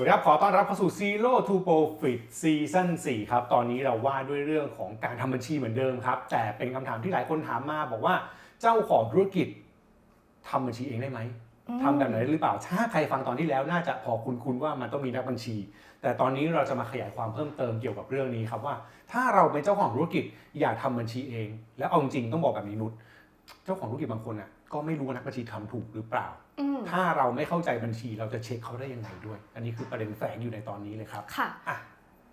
วัสดีครับ ขอต้อนรับเข้าสู่ Zero to Profit Season 4 ครับ ตอนนี้เราว่าด้วยเรื่องของการทำบัญชีเหมือนเดิมครับ แต่เป็นคำถามที่หลายคนถามมาบอกว่าเจ้าของธุรกิจทำบัญชีเองได้ไหมทำแบบไหนหรือเปล่า ถ้าใครฟังตอนที่แล้วน่าจะพอคุ้นๆว่ามันต้องมีนักบัญชี แต่ตอนนี้เราจะมาขยายความเพิ่มเติมเกี่ยวกับเรื่องนี้ครับว่า ถ้าเราเป็นเจ้าของธุรกิจอยากทำบัญชีเอง แล้วเอาจริงๆต้องบอกแบบนี้นุชเจ้าของธุรกิจบางคนอะ ก็ไม่รู้ว่านักบัญชีทำถูกหรือเปล่าอืมถ้าเราไม่เข้าใจบัญชีเราจะเช็คเขาได้ยังไงด้วย อันนี้คือประเด็นแฝงอยู่ในตอนนี้เลยครับค่ะอะ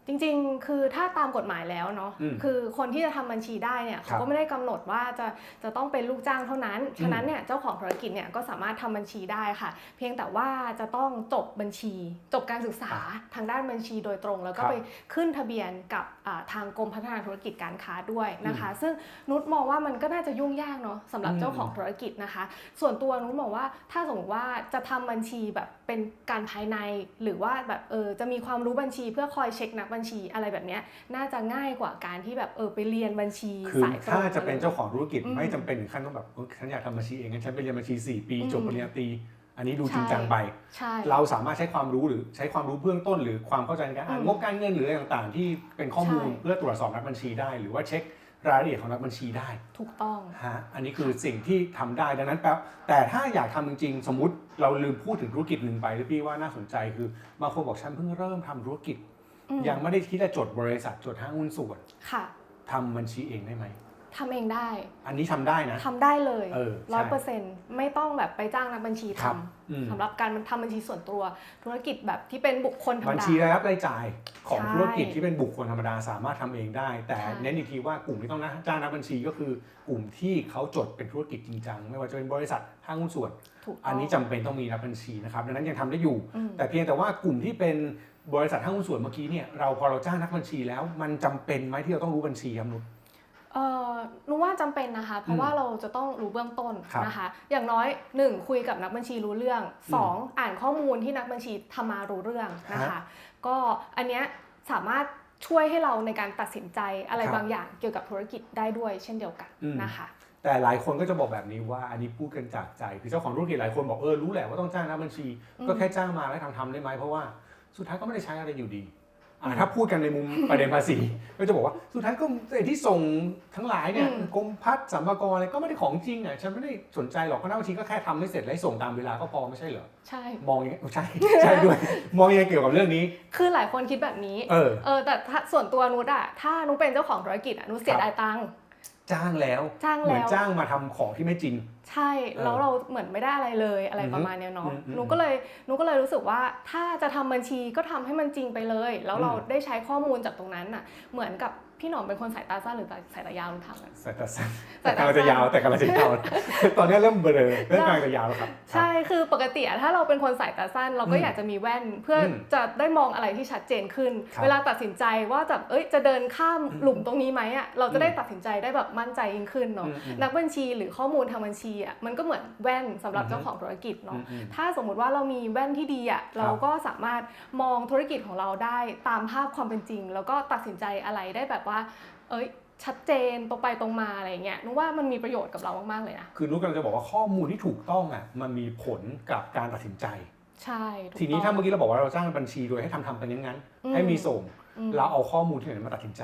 จริงๆ คือถ้าตามกฎหมายแล้วเนาะ อืมคือคนที่จะทำบัญชีได้เนี่ยครัเขาบก็ไม่ได้กำหนดว่าจะจะต้องเป็นลูกจ้างเท่านั้นอืมฉะนั้นเนี่ยเจ้าของธุรกิจเนี่ยก็สามารถทำบัญชีได้ค่ะ เพียงแต่ว่าจะต้องจบบัญชี จบการศึกษาทางด้านบัญชีโดยตรง แล้วก็ครับไปขึ้นทะเบียนกับอ่าทางกรมพัฒนาธุรกิจการค้าด้วยนะคะ ซึ่งนุชมองว่ามันก็น่าจะยุ่งยากเนาะสำหรับอืม เจ้าของธุรกิจนะคะ ส่วนตัวนุชมองว่าถ้าสมมติว่าจะทำบัญชีแบบเป็นการภายในหรือว่าแบบเออจะมีความรู้บัญชีเพื่อคอยเช็คนักบัญชีอะไรแบบเนี้ยน่าจะง่ายกว่าการที่แบบเออไปเรียนบัญชีคือสายตรงถ้าจะเป็นเจ้าของธุรกิจอืมไม่จำเป็นถึงขั้นต้องแบบเออฉันอยากทำบัญชีเองงั้นฉันไปเรียนบัญชี 4 ปีอืมจบปริญญาตรีอันนี้ดูใช่จริงจังไปใช่เราสามารถใช้ความรู้หรือใช้ความรู้เบื้องต้น หรือความเข้าใจในการอ่านอืมงบการเงินหรืออะไรต่างๆ ที่เป็นข้อมูลใช่เพื่อตรวจสอบนักบัญชีได้ หรือว่าเช็ครายละเอียดของนักบัญชีได้ ถูกต้องฮะอันนี้คือสิ่งที่ทำได้ดังนั้นแปลแต่ถ้าอยากทำจริงๆ สมมติเราลืมพูดถึงธุรกิจหนึ่งไปที่พี่ว่าน่าสนใจคือบางคนบอกฉันเพิ่งเริ่มทำธุรกิจอืม ยังไม่ได้คิดจะจดบริษัทจดห้างหุ้นส่วนค่ะทำบัญชีเองได้ไหมทำเองได้ อันนี้ทำได้นะทำได้เลยเออใช่ร้อยเปอร์เซ็นต์ไม่ต้องแบบไปจ้างนักบัญชีครัทำบอืมสำหรับการทำบัญชีส่วนตัวธุรกิจแบบที่เป็นบุคคลธรรมบัญดาชีรายรับรายจ่ายของใช่ธุรกิจที่เป็นบุคคลธรรมดาสามารถทำเองได้ แต่ใช่เน้นอีกทีว่ากลุ่มที่ต้องนะจ้างนักบัญชีก็คือกลุ่มที่เขาจดเป็นธุรกิจจริงจังไม่ว่าจะเป็นบริษัทห้างหุ้นส่วนถูกต้งอันนี้จำเป็นต้องมีนักบัญชีนะครับดังนั้นยังทำได้อยู่อืมแต่เพียงแต่ว่ากลุ่มที่เป็น บริษัทห้างหุ้นส่วนเมื่อกี้เนี่ยเราพอเราจ้างนักบัญชีแล้ว มันจำเป็นไหมที่เราต้องรู้บัญชีครับนุชเออนุว่าจำเป็นนะคะ เพราะว่าเราจะต้องรู้เบื้องต้นครับนะคะ อย่างน้อยหนึ่งคุยกับนักบัญชีรู้เรื่องสองอ่านข้อมูลที่นักบัญชีทำมารู้เรื่องนะคะ ก็อันเนี้ยสามารถช่วยให้เราในการตัดสินใจอะไรครับบางอย่างเกี่ยวกับธุรกิจได้ด้วยเช่นเดียวกันอืมนะคะ แต่หลายคนก็จะบอกแบบนี้ว่าอันนี้พูดกันจากใจคือเจ้าของธุรกิจหลายคนบอกเออรู้แหละว่าต้องจ้างนักบัญชีอืมก็แค่จ้างมาแล้วทำทำได้ไหมเพราะว่า สุดท้ายก็ไม่ได้ใช้อะไรอยู่ดีอ่าถ้าพูดกันในมุมประเด็นภาษีก็จะบอกว่าสุดท้ายก็ไอ้ที่ส่งทั้งหลายเนี่ยอืมกรมพัฒน์สัมภากรอะไรก็ไม่ได้ของจริงอะฉันไม่ได้สนใจหรอกเพราะนักบัญชีก็แค่ทำให้เสร็จแล้วให้ส่งตามเวลาก็พอไม่ใช่เหรอใช่มองยังไงใช่ใช่ด้วย มองยังไงเกี่ยวกับเรื่องนี้ คือหลายคนคิดแบบนี้เออเออแต่ถ้าส่วนตัวนุชอะถ้านุชเป็นเจ้าของธุรกิจอะนุชเสียดายตังค์ จ้างแล้ว จ้างเหมือนแล้วจ้างมาทำของที่ไม่จริง ใช่เออแล้วเราเหมือนไม่ได้อะไรเลยอะไรอือฮึประมาณเนี้ยเนาะอืมอืมหนูก็เลยหนูก็เลยรู้สึกว่าถ้าจะทำบัญชีก็ทำให้มันจริงไปเลย แล้วเราอืมได้ใช้ข้อมูลจากตรงนั้นน่ะ เหมือนกับ พี่หนอมเป็นคนสายตาสั้นหรือสายตายาวหนูถามกันสายตาสั้นสายแต่ตากำลังจะยาวแต่กำลังจะยาวตอนนี้เริ่มเบลอเริ่มกำลังจะยาวแล้วครับ ใช่คือปกติอะถ้าเราเป็นคนสายตาสั้น เราก็อืมอยากจะมีแว่น เพื่ออมจะได้มองอะไรที่ชัดเจนขึ้นครับเวลาตัดสินใจว่าจะเอ้ยจะเดินข้ามอืมหลุมตรงนี้ไหมอะเราจะได้อืมตัดสินใจได้แบบมั่นใจยิ่งขึ้นเนาะอืมอืมนักบัญชีหรือข้อมูลทางบัญชีอะมันก็เหมือนแว่นสำหรับอือฮึเจ้าของธุรกิจอืเนาะมอืมถ้าสมมุติว่าเรามีแว่นที่ดีอะเราก็สามารถมองธุรกิจของเราได้ตามภาพความเป็นจริง แล้วก็ตัดสินใจอะไรได้แบบว่า เอ้ยชัดเจนตรงไปตรงมาอะไรเงี้ยนึกว่ามันมีประโยชน์กับเรามากๆเลยนะคือนุกกำลังจะบอกว่าข้อมูลที่ถูกต้องอะมันมีผลกับการตัดสินใจ ใช่ถูกทีนี้ต้องถ้าเมื่อกี้เราบอกว่าเราจ้างบัญชีโดยให้ทำทำไปอย่างนั้นอืมให้มีส่งอืมเราเอาข้อมูลที่ไหนมาตัดสินใจ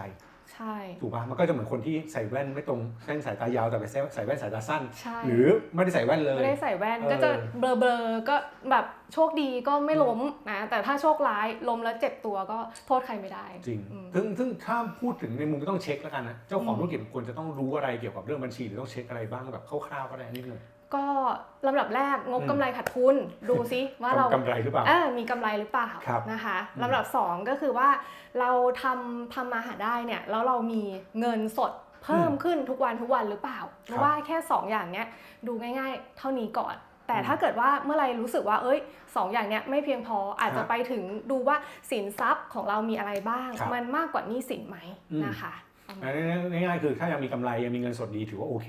ใช่ ถูกป่ะมันก็จะเหมือนคนที่ใส่แว่นไม่ตรงเส้นสายตายาวแต่ไปใส่แว่นสายตาสั้น ใช่ หรือไม่ได้ใส่แว่นเลย ไม่ได้ใส่แว่นเออ ก็จะเบลอเบลอๆก็แบบโชคดีก็ไม่ล้มนะแต่ถ้าโชคร้ายล้มแล้วเจ็บตัวก็โทษใครไม่ได้ จริง อืมซึ่งซึ่งถ้าพูดถึงในมุมที่ต้องเช็คแล้วกันนะ เจ้าของอืม ธุรกิจควรจะต้องรู้อะไรเกี่ยวกับเรื่องบัญชีหรือต้องเช็คอะไรบ้างแบบคร่าวๆก็ได้นิดนึง ก็ลำดับแรกงบอืมกำไรขาดทุนดูซิว่าเรากำไรหรือเปล่าเออมีกำไรหรือเปล่าครับนะคะอืมลำดับ 2 ก็คือว่าเราทำทำมาหาได้เนี่ยแล้วเรามีเงินสดเพิ่มขึ้นทุกวันทุกวันหรือเปล่าเพราะว่าแค่ 2 อย่างเนี้ยดูง่าย ๆ เท่านี้ก่อน แต่อืมถ้าเกิดว่าเมื่อไหรรู้สึกว่าเอ้ยสองอย่างเนี้ยไม่เพียงพออาจครัจะบไปถึงดูว่าสินทรัพย์ของเรามีอะไรบ้างครับมันมากกว่าหนี้สินไหมอืมนะคะประมาณ ง่ายๆคือถ้ายังมีกำไรยังมีเงินสดดีถือว่าโอเค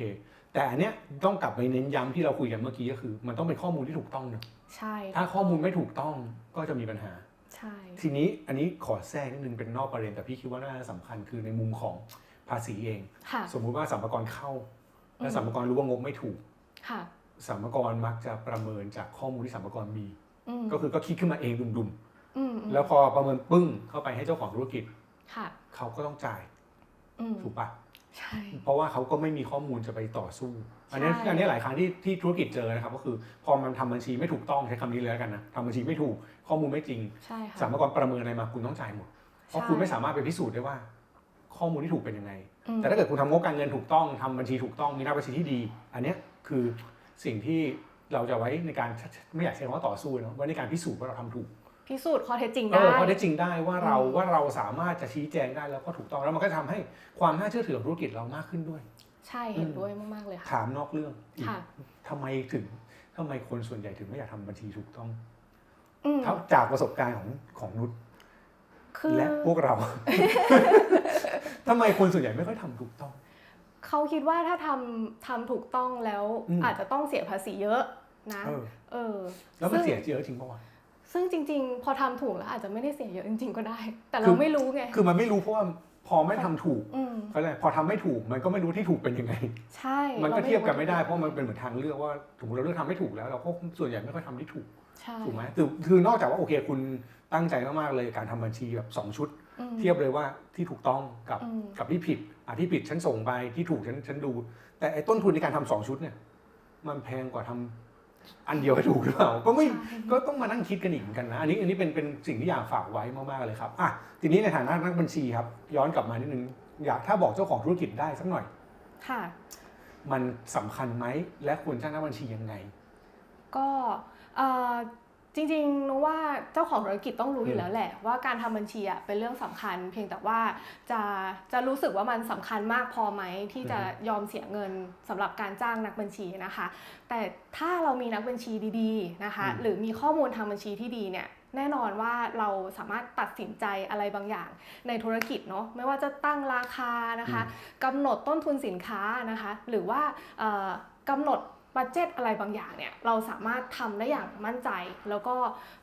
แต่อันเนี้ยต้องกลับไปเน้นย้ำที่เราคุยกันเมื่อกี้ก็คือ มันต้องเป็นข้อมูลที่ถูกต้องเนอะใช่ถ้าข้อมูลไม่ถูกต้องก็จะมีปัญหาใช่ทีนี้อันนี้ขอแทรกนิดนึงเป็นนอกประเด็นแต่พี่คิดว่าน่าจะสำคัญคือในมุมของภาษีเองค่ะสมมุติว่าสัมภาระเข้า และอืมสัมภาระรู้ว่างบไม่ถูกค่ะสัมภาระมักจะประเมินจากข้อมูลที่สัมภาระมีอืมก็คือก็คิดขึ้นมาเองดุมอืมอืมแล้วพอประเมินปึ้งเข้าไปให้เจ้าของธุรกิจค่ะเขาก็ต้องจ่ายอืม ถูกปะใช่ เพราะว่าเขาก็ไม่มีข้อมูลจะไปต่อสู้ อันนี้ใช่อันนี้หลายครั้งที่ที่ธุรกิจเจอนะครับ ก็คือพอมันทำบัญชีไม่ถูกต้องใช้คำนี้เลยแล้วกันนะทำบัญชีไม่ถูกข้อมูลไม่จริงใช่ค่ะสามกรประเมินอะไรมาคุณต้องจ่ายหมด เพราะใช่คุณไม่สามารถไปพิสูจน์ได้ว่า ข้อมูลที่ถูกเป็นยังไงอืมแต่ถ้าเกิดคุณทำงบการเงินถูกต้องทำบัญชีถูกต้องมีหน้าบัญชีที่ดี อันเนี้ยคือสิ่งที่เราจะไว้ในการไม่อยากใช้คำว่าต่อสู้นะไว้ในการพิสูจน์ว่าเราทำถูก พิสูจน์ข้อเท็จจริงเอได้อข้อเท็จจริงได้ว่าเราอืมว่าเราสามารถจะชี้แจงได้แล้วก็ถูกต้องแล้วมันก็ทำให้ความน่าเชื่อถือของธุรกิจเรามากขึ้นด้วย ใช่เห็นอืมด้วยมากๆเลยค่ะถามนอกเรื่องอีกค่ะทำไมถึงทำไมคนส่วนใหญ่ถึงไม่อยากทำบัญชีถูกต้องอืมเท่าจากประสบการณ์ของของนุชคือและพวกเราทำไมคนส่วนใหญ่ไม่ค่อยทำถูกต้อง เขาคิดว่าถ้าทำทำถูกต้องแล้วอืมอาจจะต้องเสียภาษีเยอะนะ เออเออแล้วมันซึ่งเสียเยอะจริงปะวะ ซึ่งจริง ๆ พอทำถูกแล้วอาจจะไม่ได้เสียเยอะจริง ๆก็ได้ แต่คืเราอไม่รู้ไงคือมันไม่รู้เพราะว่าพอไม่ทำถูกอืมก็เลยพอทำไม่ถูกมันก็ไม่รู้ที่ถูกเป็นยังไง ใช่ มันก็ราเทียบกันไม่ได้รู้เพราะมันเป็นเหมือนทางเลือกว่าสมมติเราเลือกทำไม่ถูกแล้วเราก็ส่วนใหญ่ไม่ค่อยทำที่ถูกใช่ถูกไหมคือคือนอกจากว่าโอเคคุณตั้งใจมากๆเลยการทำบัญชีแบบสองชุดอืมเทียบเลยว่าที่ถูกต้องกับอืมกับที่ผิดอะที่ผิดฉันส่งไปที่ถูกฉันฉันดู แต่ไอ้ต้นทุนในการทำสองชุดเนี่ย มันแพงกว่าทำ อันเดียวให้ถูกหรือเปล่าก็ไม่ใช่ก็ต้องมานั่งคิดกันอีกเหมือนกันนะอันนี้อันนี้เป็นเป็นสิ่งที่อยากฝากไว้มากๆเลยครับอะทีนี้ในฐานะนักบัญชีครับ ย้อนกลับมานิดนึงอยากถ้าบอกเจ้าของธุรกิจได้สักหน่อย ค่ะ มันสำคัญไหมและควรจ้างนักบัญชียังไง ก็เอ่อ จริงๆนึกว่าเจ้าของธุรกิจต้องรู้ออืยู่มแล้วแหละ ว่าการทำบัญชีอะเป็นเรื่องสำคัญ เพียงแต่ว่าจะจะรู้สึกว่ามันสำคัญมากพอไหมที่จะยอมเสียเงินสำหรับการจ้างนักบัญชีนะคะ แต่ถ้าเรามีนักบัญชีดีๆนะคะอืมหรือมีข้อมูลทางบัญชีที่ดีเนี่ยแน่นอนว่าเราสามารถตัดสินใจอะไรบางอย่างในธุรกิจเนาะไม่ว่าจะตั้งราคานะคะกำหนดต้นทุนสินค้านะคะ หรือว่าเอ่อกำหนด บัตเจ็ตอะไรบางอย่างเนี่ยเราสามารถทำได้อย่างมั่นใจ แล้วก็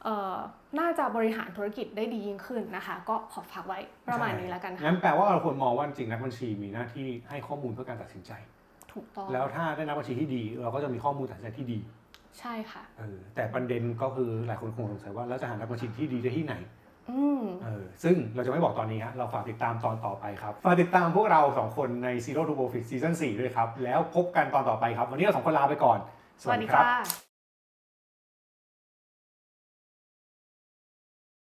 เอ่อน่าจะบริหารธุรกิจได้ดียิ่งขึ้นนะคะ ก็ขอฝากไว้ประมาณนี้แล้วกันค่ะงั้นแปลว่าเราควรมองว่าจริงๆนักบัญชีมีหน้าที่ให้ข้อมูลเพื่อการตัดสินใจ ถูกต้องแล้วถ้าได้นักบัญชีที่ดี เราก็จะมีข้อมูลตัดสินใจที่ดี ใช่ค่ะเออแต่ประเด็นก็คือหลายคนคงสงสัยว่าแล้วจะหานักบัญชีที่ดีได้ที่ไหน อืมเออ ซึ่งเราจะไม่บอกตอนนี้ฮะเราฝากติดตามตอนต่อไปครับ ฝากติดตามพวกเราสองคนใน Zero to Profit Season 4 ด้วยครับ แล้วพบกันตอนต่อไปครับ วันนี้เราสองคนลาไปก่อน สวัสดีครับ